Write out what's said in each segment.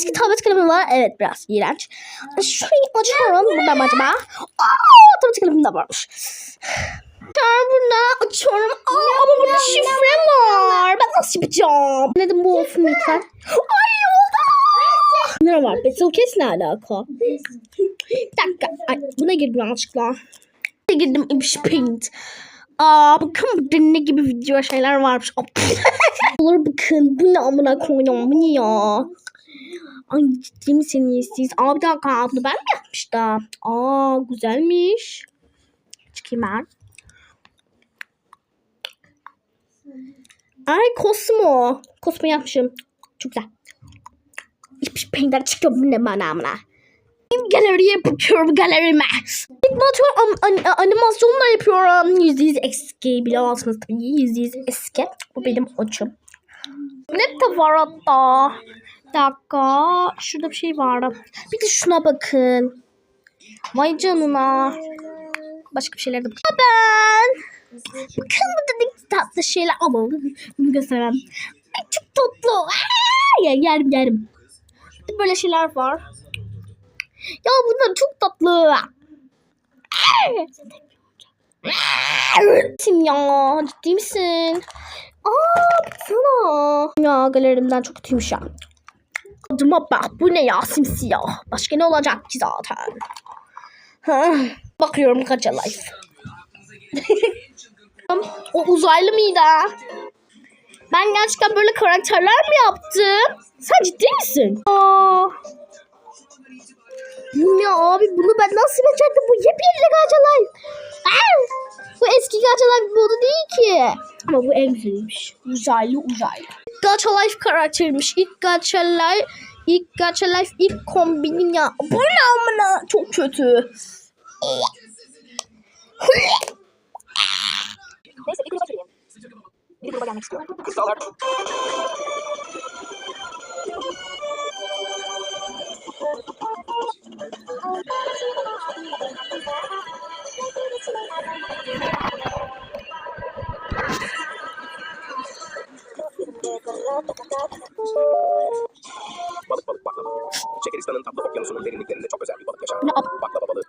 eski tablet kalemim var. Evet biraz iğrenç. Şurayı açıyorum. Burada mı acaba? Aa, tablet kalemim de varmış. Açıyorum burada. Açıyorum. Aa, ama burada şifre var. Ben nasıl yapacağım? Dedim bu olsun lütfen. Ay oldu. Ne var? Battle Case ne alaka? Bir dakika. Ay, buna girdim yanlışlıkla. Girdim Image Paint. Aa bakın burada ne gibi video şeyler varmış. Olur bakın. Bu ne amına koyduğum bu ne ya? Ay ciddi misiniz siz? Aa bir dakika bunu ben mi yapmıştım? Aa güzelmiş. Çıkayım ben. Ay Cosmo. Cosmo yapmışım. Çok güzel. Hiçbir peynir çıkıyor bu ne bana amına. Galeriye bakıyorum galerime. Animatör an, an, animasyonla yapıyorum. Yüzde yüz eski biliyorsunuz tabii. Yüzde yüz eski. Bu benim açım. Ne de var hatta. Bir dakika. Şurada bir şey vardı. Bir de şuna bakın. Vay canına. Başka bir şeyler de bakın. Ben. Bakın burada ne tatlı şeyler. Ama bunu gösteremem. Ay çok tatlı. Aa, yerim yerim. Böyle şeyler var. Ya bunlar çok tatlı. Kim ya? Ciddi misin? Aa baksana. Ya galerimden çok kötüymüş ya. Adıma bak bu ne ya simsiyah. Başka ne olacak ki zaten. Ha, Bakıyorum kaça life. o uzaylı mıydı? Ben gerçekten böyle karakterler mi yaptım? Sen ciddi misin? Aa. Bu ne abi? Bunu ben nasıl becerdim? Bu yepyeni Gacha Ama bu en güzelmiş. Uzaylı uzaylı. Gacha Life karaktermiş. İlk Gacha Life ilk Gacha Life ilk kombinim ya. Bu ne amına? Çok kötü. Neyse bir. Balık balık baklava. Çekeristan'ın tatlı okyanusunun derinliklerinde çok özel bir balık yaşar. Ne ab- Baklava balığı.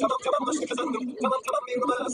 Tamam tamam aşkı kazandım. Tamam tamam bir numara.